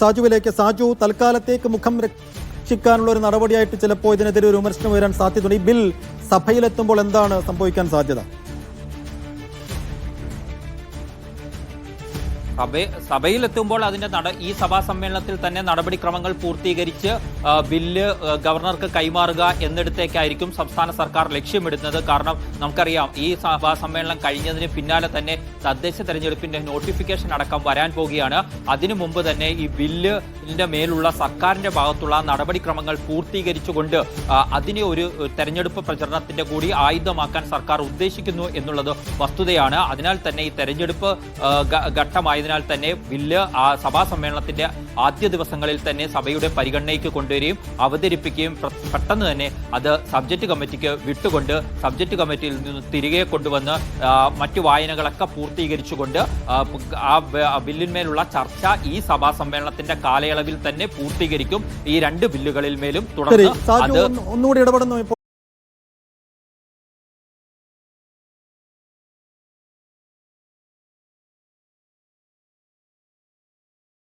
സാജുവിലേക്ക് സാജു തൽക്കാലത്തേക്ക് മുഖം രക്ഷിക്കാനുള്ള ഒരു നടപടിയായിട്ട് ചിലപ്പോൾ ഇതിനെതിരെ ഒരു വിമർശനം വരാൻ സാധ്യതയുണ്ട്. ഈ ബിൽ സഭയിലെത്തുമ്പോൾ എന്താണ് സംഭവിക്കാൻ സാധ്യത? സഭ സഭയിലെത്തുമ്പോൾ അതിന്റെ നട ഈ സഭാ സമ്മേളനത്തിൽ തന്നെ നടപടിക്രമങ്ങൾ പൂർത്തീകരിച്ച് ബില്ല് ഗവർണർക്ക് കൈമാറുക എന്നിടത്തേക്കായിരിക്കും സംസ്ഥാന സർക്കാർ ലക്ഷ്യമിടുന്നത്. കാരണം നമുക്കറിയാം ഈ സഭാ സമ്മേളനം കഴിഞ്ഞതിന് പിന്നാലെ തന്നെ തദ്ദേശ തെരഞ്ഞെടുപ്പിന്റെ നോട്ടിഫിക്കേഷൻ അടക്കം വരാൻ പോവുകയാണ്. അതിനു മുമ്പ് തന്നെ ഈ ബില്ലിന്റെ മേലുള്ള സർക്കാരിന്റെ ഭാഗത്തുള്ള നടപടിക്രമങ്ങൾ പൂർത്തീകരിച്ചുകൊണ്ട് അതിനെ ഒരു തെരഞ്ഞെടുപ്പ് പ്രചരണത്തിന്റെ കൂടി ആയുധമാക്കാൻ സർക്കാർ ഉദ്ദേശിക്കുന്നു എന്നുള്ളത് വസ്തുതയാണ്. അതിനാൽ തന്നെ ഈ തെരഞ്ഞെടുപ്പ് ഘട്ടമായതിനാൽ തന്നെ ബില്ല് ആ സഭാ സമ്മേളനത്തിന്റെ ആദ്യ ദിവസങ്ങളിൽ തന്നെ സഭയുടെ പരിഗണനയ്ക്ക് കൊണ്ടുവരികയും അവതരിപ്പിക്കുകയും പെട്ടെന്ന് തന്നെ അത് സബ്ജക്ട് കമ്മിറ്റിക്ക് വിട്ടുകൊണ്ട് സബ്ജക്ട് കമ്മിറ്റിയിൽ നിന്ന് തിരികെ കൊണ്ടുവന്ന് മറ്റു വായനകളൊക്കെ പൂർത്തീകരിച്ചുകൊണ്ട് ആ, ബില്ലിന്മേലുള്ള ചർച്ച ഈ സഭാ സമ്മേളനത്തിന്റെ കാലയളവിൽ തന്നെ പൂർത്തീകരിക്കും. ഈ രണ്ട് ബില്ലുകളിൽ മേലും തുടർന്ന് ഒന്നുകൂടി ഇടപെടുന്നു